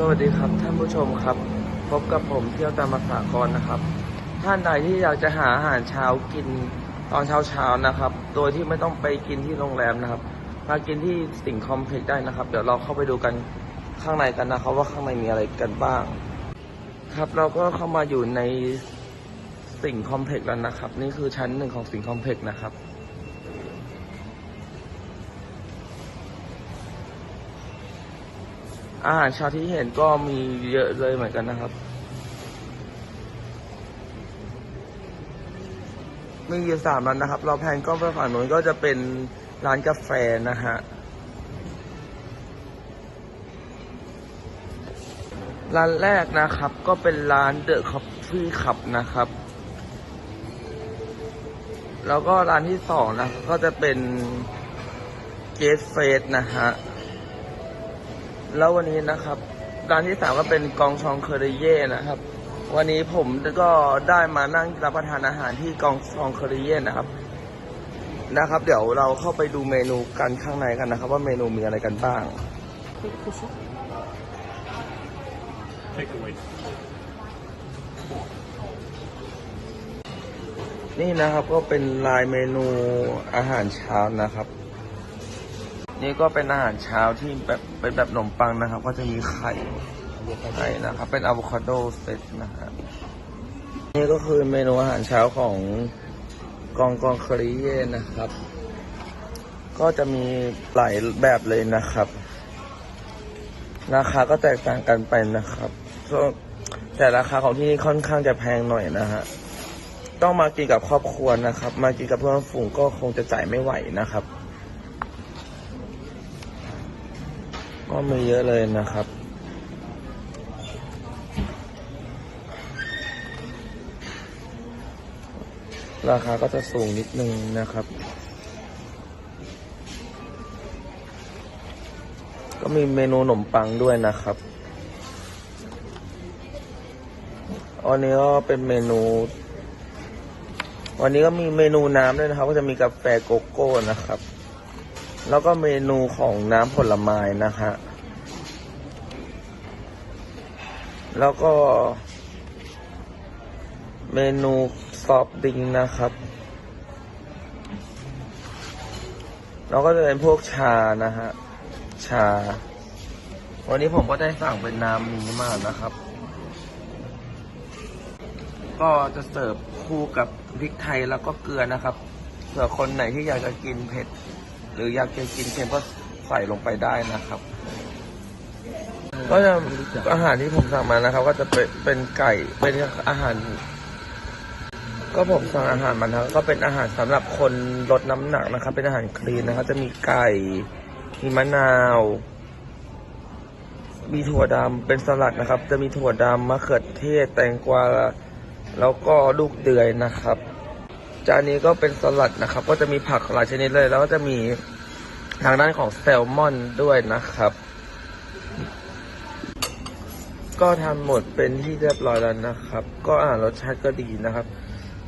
สวัสดีครับท่านผู้ชมครับ พบกับผมเที่ยวตามภาษากรนะครับ ท่านใดที่อยากจะหาอาหารเช้ากินตอนเช้าๆนะครับ โดยที่ไม่ต้องไปกินที่โรงแรมนะครับ มากินที่สิงคอมเพล็กซ์ได้นะครับ เดี๋ยวเราเข้าไปดูกันข้างในกันนะครับ ว่าข้างในมีอะไรกันบ้าง ครับเราก็เข้ามาอยู่ในสิงคอมเพล็กซ์แล้วนะครับ นี่คือชั้นหนึ่งของสิงคอมเพล็กซ์นะครับ อาหารเช้าที่เห็นก็มีเยอะเลยเหมือนกันนะครับ มีอยู่สามร้านนะครับ เราแพนก็ไปฝั่งนู้นก็จะเป็นร้านกาแฟนะฮะ ร้านแรกนะครับก็เป็นร้านเดอะคอฟฟี่ขับนะครับ แล้วก็ร้านที่สองนะก็จะเป็นเกสเฟสนะฮะ แล้ววันนี้นะครับร้านที่สามก็เป็นกองชองเคอร์เย่นะครับ วันนี้ผมก็ได้มานั่งรับประทานอาหารที่กองชองเคอร์เย่นะครับ นะครับ เดี๋ยวเราเข้าไปดูเมนูกันข้างในกันนะครับ ว่าเมนูมีอะไรกันบ้าง Take away. นี่นะครับก็เป็นลายเมนูอาหารเช้านะครับ นี่ก็เป็นอาหารเช้าที่แบบเป็นแบบขนมปังนะครับ ก็จะมีไข่ไข่นะครับ เป็นอะโวคาโดเซตนะครับนี่ก็คือเมนูอาหารเช้าของกองกองคริเยนะครับ ก็จะมีหลายแบบเลยนะครับ ราคาก็แตกต่างกันไปนะครับแต่ราคาของที่นี่ค่อนข้างจะแพงหน่อยนะฮะต้องมากินกับครอบครัวนะครับ มากินกับเพื่อนฝูงก็คงจะจ่ายไม่ไหวนะครับ ก็ไมีเยอะเลยนะครับ ราคาก็จะสูงนิดนึงนะครับ ก็มีเมนูขนมปังด้วยนะครับอันนี้ก็เป็นเมนู วันนี้ก็มีเมนูน้ำด้วยนะครับ ก็จะมีกาแฟโกโก้นะครับ แล้วก็เมนูของน้ำผลไม้นะฮะ แล้วก็ เมนูซอฟดิงนะครับ แล้วก็จะเป็นพวกชานะฮะ ชา วันนี้ผมก็ได้สั่งเป็นน้ำนี้มานะครับ ก็จะเสิร์ฟคู่กับพริกไทยแล้วก็เกลือนะครับ เผื่อคนไหนที่อยากจะกินเผ็ด หรืออยากจะกินเค็มก็ใส่ลงไปได้นะครับ ก็จะอาหารที่ผมสั่งมานะครับ ก็จะเป็นเป็นไก่เป็นอาหาร ก็ผมสั่งอาหารมานะก็เป็นอาหารสำหรับคนลดน้ำหนักนะครับ เป็นอาหารคลีนนะครับ จะมีไก่มีมะนาว มีถั่วดำเป็นสลัดนะครับ จะมีถั่วดำมะเขือเทศแตงกวาแล้วก็ลูกเดือยนะครับ จานนี้ก็เป็นสลัดนะครับ ก็จะมีผักหลายชนิดเลย แล้วก็จะมีทางด้านของแซลมอนด้วยนะครับ ก็ทำหมดเป็นที่เรียบร้อยแล้วนะครับ ก็อ่ารสชาติก็ดีนะครับ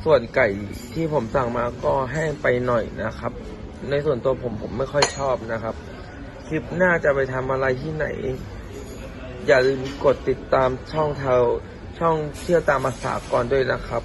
ส่วนไก่ที่ผมสั่งมาก็แห้งไปหน่อยนะครับ ในส่วนตัวผมผมไม่ค่อยชอบนะครับ คลิปหน้าจะไปทำอะไรที่ไหน อย่าลืมกดติดตามช่องเทาช่องเที่ยวตามภาษากรด้วยนะครับ